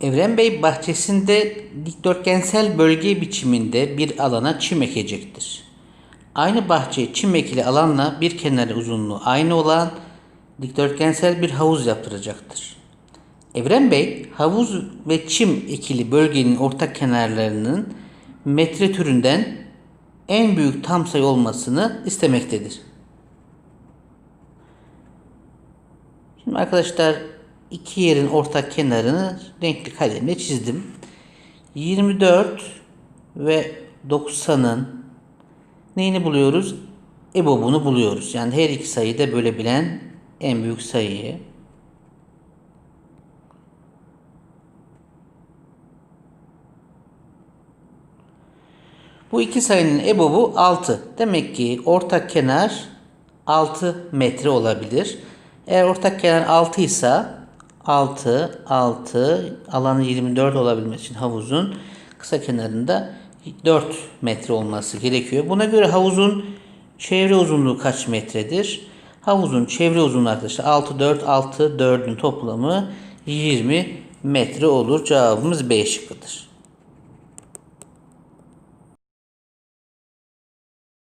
Evren Bey bahçesinde dikdörtgensel bölge biçiminde bir alana çim ekecektir. Aynı bahçeye çim ekili alanla bir kenarı uzunluğu aynı olan dikdörtgensel bir havuz yaptıracaktır. Evren Bey havuz ve çim ekili bölgenin ortak kenarlarının metre türünden en büyük tam sayı olmasını istemektedir. Şimdi arkadaşlar iki yerin ortak kenarını renkli kalemle çizdim. 24 ve 90'ın neyini buluyoruz? EBOB'unu buluyoruz. Yani her iki sayıyı da bölebilen en büyük sayıyı. Bu iki sayının EBOB'u 6. Demek ki ortak kenar 6 metre olabilir. Eğer ortak kenar 6 ise 6, 6 alanı 24 olabilmesi için havuzun kısa kenarında 4 metre olması gerekiyor. Buna göre havuzun çevre uzunluğu kaç metredir? Havuzun çevre uzunluğu arkadaşlar 6, 4, 6, 4'ün toplamı 20 metre olur. Cevabımız B şıkkıdır.